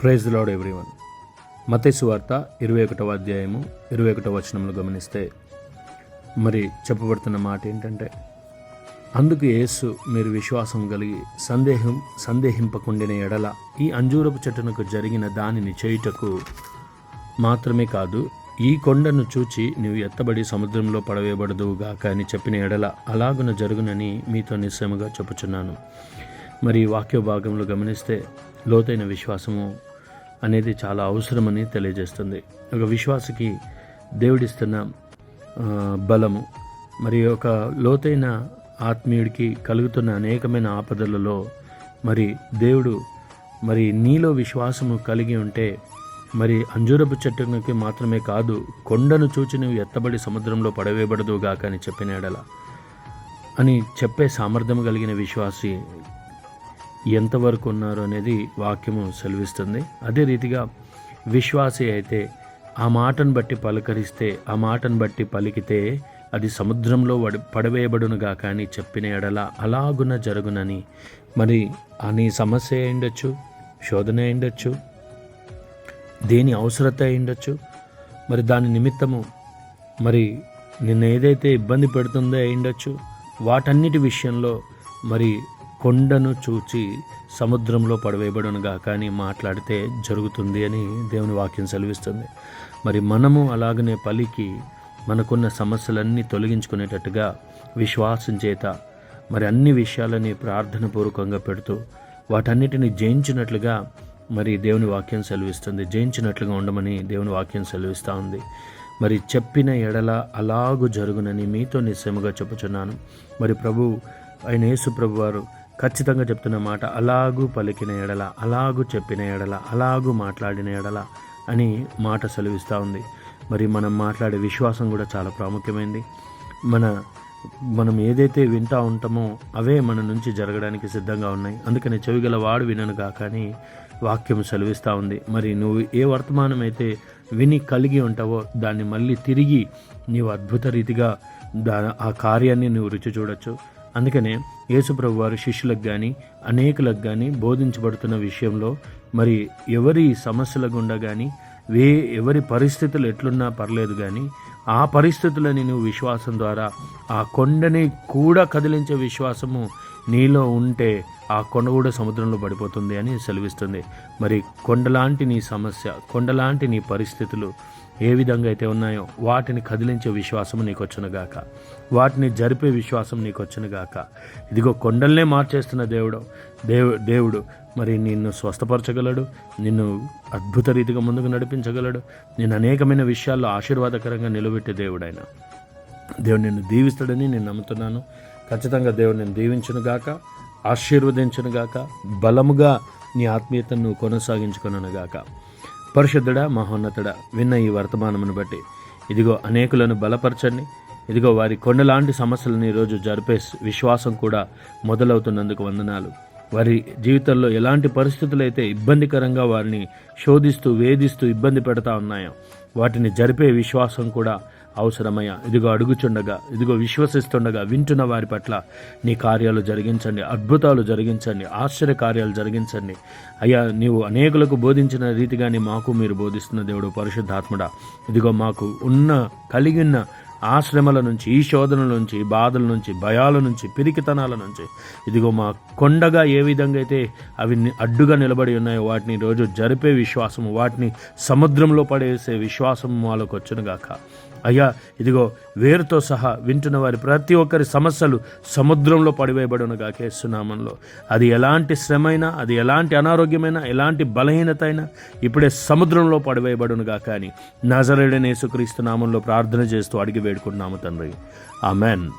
Praise lord everyone మతేసు వార్త ఇరవై ఒకటవ అధ్యాయము ఇరవై ఒకటవ వచనంలో గమనిస్తే మరి చెప్పబడుతున్న మాట ఏంటంటే అందుకు యేసు మీరు విశ్వాసం కలిగి సందేహం సందేహింపకుండిన ఎడల ఈ అంజూరపు చెట్టునకు జరిగిన దానిని చేయుటకు మాత్రమే కాదు ఈ కొండను చూచి నీవు ఎత్తబడి సముద్రంలో పడవేయబడదువుగాక అని చెప్పిన ఎడల అలాగున జరుగునని మీతో నిశ్చయముగా చెప్పుచున్నాను. మరి వాక్య భాగంలో గమనిస్తే లోతైన విశ్వాసము అనేది చాలా అవసరమని తెలియజేస్తుంది. ఒక విశ్వాసకి దేవుడిస్తున్న బలము మరి ఒక లోతైన ఆత్మీయుడికి కలుగుతున్న అనేకమైన ఆపదలలో మరి దేవుడు మరి నీలో విశ్వాసము కలిగి ఉంటే మరి అంజూరపు చెట్టుకి మాత్రమే కాదు కొండను చూచి నువ్వు ఎత్తబడి సముద్రంలో పడవేయబడదుగాక అని చెప్పిన ఎడల అని చెప్పే సామర్థ్యం కలిగిన విశ్వాసి ఎంతవరకు ఉన్నారు అనేది వాక్యము సెలవిస్తుంది. అదే రీతిగా విశ్వాసి అయితే ఆ మాటను బట్టి పలకరిస్తే ఆ మాటను బట్టి పలికితే అది సముద్రంలో వడి పడవేయబడునుగా కానీ చెప్పిన ఎడల అలాగున జరుగునని. మరి అని నీ సమస్య అయిండొచ్చు శోధన అయిండొచ్చు దేని అవసరత అయిండొచ్చు మరి దాని నిమిత్తము మరి నిన్న ఏదైతే ఇబ్బంది పెడుతుందో అయిండొచ్చు వాటన్నిటి విషయంలో మరి కొండను చూచి సముద్రంలో పడవేయబడునుగా కానీ మాట్లాడితే జరుగుతుంది అని దేవుని వాక్యం సెలవిస్తుంది. మరి మనము అలాగనే పలికి మనకున్న సమస్యలన్నీ తొలగించుకునేటట్టుగా విశ్వాసం చేత మరి అన్ని విషయాలని ప్రార్థన పూర్వకంగా పెడుతూ వాటన్నిటిని జయించినట్లుగా మరి దేవుని వాక్యం సెలవిస్తుంది. జయించినట్లుగా ఉండమని దేవుని వాక్యం సెలవిస్తూ ఉంది. మరి చెప్పిన ఎడల అలాగు జరుగునని మీతో నిశ్చయముగా చెప్పుచున్నాను. మరి ప్రభు ఆయన యేసు ప్రభు వారు ఖచ్చితంగా చెప్తున్న మాట అలాగూ పలికిన ఎడల అలాగూ చెప్పిన ఎడల అలాగూ మాట్లాడిన ఎడల అని మాట సెలవిస్తూ ఉంది. మరి మనం మాట్లాడే విశ్వాసం కూడా చాలా ప్రాముఖ్యమైంది. మన మనం ఏదైతే వింటా ఉంటామో అవే మన నుంచి జరగడానికి సిద్ధంగా ఉన్నాయి. అందుకని చెవిగల వాడు వినను కాకని వాక్యం సెలవిస్తూ ఉంది. మరి నువ్వు ఏ వర్తమానం అయితే విని కలిగి ఉంటావో దాన్ని మళ్ళీ తిరిగి నీవు అద్భుత రీతిగా దా ఆ కార్యాన్ని నువ్వు రుచి చూడొచ్చు. అందుకనే యేసుప్రభు వారు శిష్యులకు కానీ అనేకులకు కానీ బోధించబడుతున్న విషయంలో మరి ఎవరి సమస్యల గుండా కానీ వే ఎవరి పరిస్థితులు ఎట్లున్నా పర్లేదు కానీ ఆ పరిస్థితులని నువ్వు విశ్వాసం ద్వారా ఆ కొండని కూడా కదిలించే విశ్వాసము నీలో ఉంటే ఆ కొండ కూడా సముద్రంలో పడిపోతుంది అని సెలవిస్తుంది. మరి కొండలాంటి నీ సమస్య కొండలాంటి నీ పరిస్థితులు ఏ విధంగా అయితే ఉన్నాయో వాటిని కదిలించే విశ్వాసం నీకు వచ్చునుగాక వాటిని జరిపే విశ్వాసం నీకు వచ్చునుగాక ఇదిగో కొండల్నే మార్చేస్తున్న దేవుడు దేవు దేవుడు మరి నిన్ను స్వస్థపరచగలడు నిన్ను అద్భుత రీతిగా ముందుకు నడిపించగలడు నేను అనేకమైన విషయాల్లో ఆశీర్వాదకరంగా నిలబెట్టే దేవుడైన. దేవుడు నిన్ను దీవిస్తాడని నేను నమ్ముతున్నాను. ఖచ్చితంగా దేవుడు నేను దీవించునుగాక ఆశీర్వదించునుగాక బలముగా నీ ఆత్మీయతను కొనసాగించుకును కొనసాగించుకొనుగాక పరిశుద్ధుడా మహోన్నతుడా విన్న ఈ వర్తమానమును బట్టి ఇదిగో అనేకులను బలపరచండి. ఇదిగో వారి కొండలాంటి సమస్యలను ఈరోజు జరిపే విశ్వాసం కూడా మొదలవుతున్నందుకు వందనాలు. వారి జీవితంలో ఎలాంటి పరిస్థితులు అయితే ఇబ్బందికరంగా వారిని శోధిస్తూ వేధిస్తూ ఇబ్బంది పెడతా ఉన్నాయో వాటిని జరిపే విశ్వాసం కూడా అవసరమయ్యా. ఇదిగో అడుగుచుండగా ఇదిగో విశ్వసిస్తుండగా వింటున్న వారి పట్ల నీ కార్యాలు జరిగించండి అద్భుతాలు జరిగించండి ఆశ్చర్య కార్యాలు జరిగించండి. అయ్యా నీవు అనేకులకు బోధించిన రీతిగానే మాకు మీరు బోధిస్తున్న దేవుడు పరిశుద్ధాత్ముడా. ఇదిగో మాకు ఉన్న కలిగిన ఆ శ్రమల నుంచి ఈ శోధనల నుంచి బాధల నుంచి భయాల నుంచి పిరికితనాల నుంచి. ఇదిగో మా కొండగా ఏ విధంగా అయితే అవి అడ్డుగా నిలబడి ఉన్నాయో వాటిని రోజు జరిపే విశ్వాసము వాటిని సముద్రంలో పడేసే విశ్వాసం వాళ్ళకు వచ్చునుగాక అయ్యా ఇదిగో వేరుతో సహా వింటున్న వారి ప్రతి ఒక్కరి సమస్యలు సముద్రంలో పడివేయబడునుగా సునామంలో అది ఎలాంటి శ్రమైనా అది ఎలాంటి అనారోగ్యమైనా ఎలాంటి బలహీనత అయినా ఇప్పుడే సముద్రంలో పడివేయబడునుగా కానీ నజరేడనేసుక్రీస్తు నామంలో ప్రార్థన చేస్తూ అడిగి వేడుకుంటున్నాము తండ్రి. ఆమెన్.